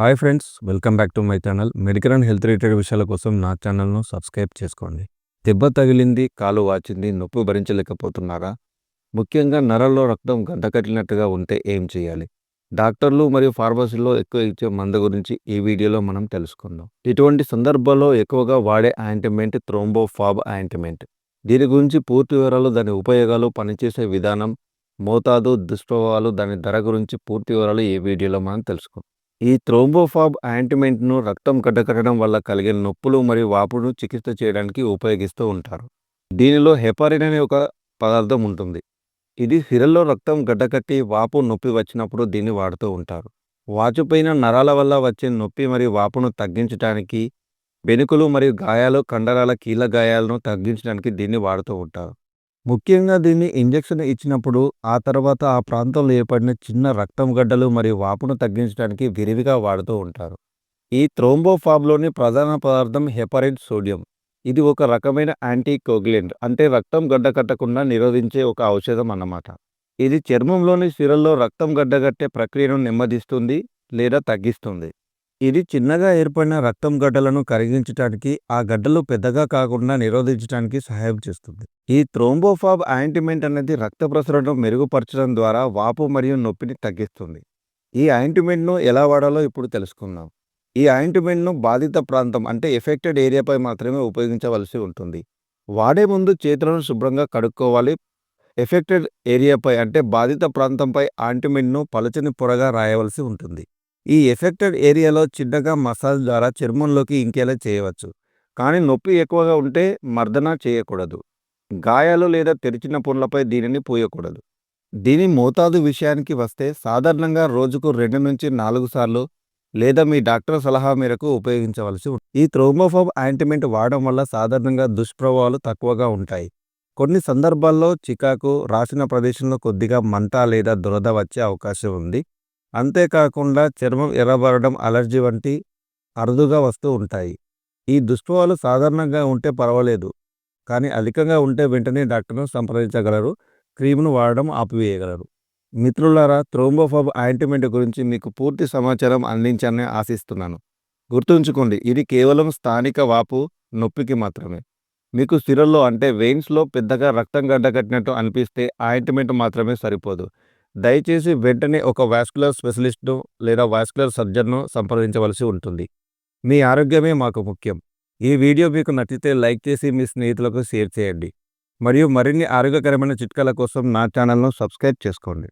Hi friends welcome back to my channel. Medical and health related విషయాల కోసం నా ఛానల్ను సబ్స్క్రైబ్ చేసుకోండి. దెబ్బ తగిలింది కాలు వాచింది నొప్పి భరించలేకపోతున్నారా? ముఖ్యంగా నరల్లో రక్తం గడ్డకట్టినట్టుగా ఉంటే ఏం చేయాలి? డాక్టర్లు మరియు ఫార్మసీలో ఎక్కువ ఇచ్చే మందు గురించి ఈ వీడియోలో మనం తెలుసుకుందాం. ఇటువంటి సందర్భాల్లో ఎక్కువగా వాడే ఆయింట్మెంట్ థ్రోంబోఫాబ్ ఆయింట్మెంట్ దీని గురించి పూర్తి వివరాలు దాని ఉపయోగాలు పనిచేసే విధానం మోతాదు దుష్ప్రభావాలు దాని ధర గురించి పూర్తి వివరాలు ఈ వీడియోలో మనం తెలుసుకుందాం. ఈ థ్రోంబోఫాబ్ ఆయింట్మెంట్ను రక్తం గడ్డకట్టడం వల్ల కలిగే నొప్పులు మరియు వాపును చికిత్స చేయడానికి ఉపయోగిస్తూ ఉంటారు. దీనిలో హెపారిన్ అనే ఒక పదార్థం ఉంటుంది. ఇది సిరల్లో రక్తం గడ్డకట్టి వాపు నొప్పి వచ్చినప్పుడు దీన్ని వాడుతూ ఉంటారు. వాచిపోయిన నరాల వల్ల వచ్చే నొప్పి మరియు వాపును తగ్గించడానికి వెనుకలు మరియు గాయాలు కండరాల కీళ్ళ గాయాలను తగ్గించడానికి దీన్ని వాడుతూ ఉంటారు. ముఖ్యంగా దీన్ని ఇంజెక్షన్ ఇచ్చినప్పుడు ఆ తర్వాత ఆ ప్రాంతంలో ఏర్పడిన చిన్న రక్తం గడ్డలు మరియు వాపును తగ్గించడానికి విరివిగా వాడుతూ ఉంటారు. ఈ థ్రోంబోఫాబ్లోని ప్రధాన పదార్థం హెపరిన్ సోడియం. ఇది ఒక రకమైన యాంటీకోగ్లెంట్ అంటే రక్తం గడ్డ కట్టకుండా నిరోధించే ఒక ఔషధం అన్నమాట. ఇది చర్మంలోని సిరల్లో రక్తం గడ్డగట్టే ప్రక్రియను నెమ్మదిస్తుంది లేదా తగ్గిస్తుంది. ఇది చిన్నగా ఏర్పడిన రక్తం గడ్డలను కరిగించడానికి ఆ గడ్డలు పెద్దగా కాకుండా నిరోధించడానికి సహాయం చేస్తుంది. ఈ థ్రోంబోఫాబ్ ఆయింటిమెంట్ అనేది రక్త ప్రసరణను మెరుగుపరచడం ద్వారా వాపు మరియు నొప్పిని తగ్గిస్తుంది. ఈ ఆయింటిమెంట్ను ఎలా వాడాలో ఇప్పుడు తెలుసుకుందాం. ఈ ఆయింటిమెంట్ను బాధిత ప్రాంతం అంటే ఎఫెక్టెడ్ ఏరియాపై మాత్రమే ఉపయోగించవలసి ఉంటుంది. వాడే ముందు చేతులను శుభ్రంగా కడుక్కోవాలి. ఎఫెక్టెడ్ ఏరియాపై అంటే బాధిత ప్రాంతంపై ఆయింటిమెంట్ను పలుచని పొరగా రాయవలసి ఉంటుంది. ఈ ఎఫెక్టెడ్ ఏరియాలో చిన్నగా మసాజ్ ద్వారా చర్మంలోకి ఇంకేలా చేయవచ్చు? కానీ నొప్పి ఎక్కువగా ఉంటే మర్దన చేయకూడదు. గాయాలు లేదా తెరిచిన పుండ్లపై దీనిని పూయకూడదు. దీని మోతాదు విషయానికి వస్తే సాధారణంగా రోజుకు రెండు నుంచి నాలుగు సార్లు లేదా మీ డాక్టర్ సలహా మేరకు ఉపయోగించవలసి ఉంటుంది ఈ థ్రోమోఫోబ్ ఆయింట్మెంట్ వాడడం వల్ల సాధారణంగా దుష్ప్రభావాలు తక్కువగా ఉంటాయి. కొన్ని సందర్భాల్లో చికాకు రాసిన ప్రదేశంలో కొద్దిగా మంట లేదా దురద వచ్చే అవకాశం ఉంది. అంతేకాకుండా చర్మం ఎర్రబడడం అలర్జీ వంటి అరుదుగా వస్తూ ఉంటాయి. ఈ దుష్ప్రభావాలు సాధారణంగా ఉంటే పర్వాలేదు కానీ అధికంగా ఉంటే వెంటనే డాక్టర్ను సంప్రదించగలరు క్రీమ్ను వాడడం ఆపివేయగలరు. మిత్రులారా థ్రోంబోఫాబ్ ఆయింట్మెంట్ గురించి మీకు పూర్తి సమాచారం అందించాలని ఆశిస్తున్నాను. గుర్తుంచుకోండి ఇది కేవలం స్థానిక వాపు నొప్పికి మాత్రమే. మీకు సిరల్లో అంటే వెయిన్స్లో పెద్దగా రక్తం గడ్డకట్టినట్టు అనిపిస్తే ఆయింట్మెంట్ మాత్రమే సరిపోదు. దయచేసి వెంటనే ఒక వాస్కులర్ స్పెషలిస్ట్ను లేదా వాస్కులర్ సర్జన్ను సంప్రదించవలసి ఉంటుంది. మీ ఆరోగ్యమే మాకు ముఖ్యం. ఈ వీడియో మీకు నచ్చితే లైక్ చేసి మీ స్నేహితులకు షేర్ చేయండి. మరియు మరిన్ని ఆరోగ్యకరమైన చిట్కాల కోసం నా ఛానల్ను సబ్స్క్రైబ్ చేసుకోండి.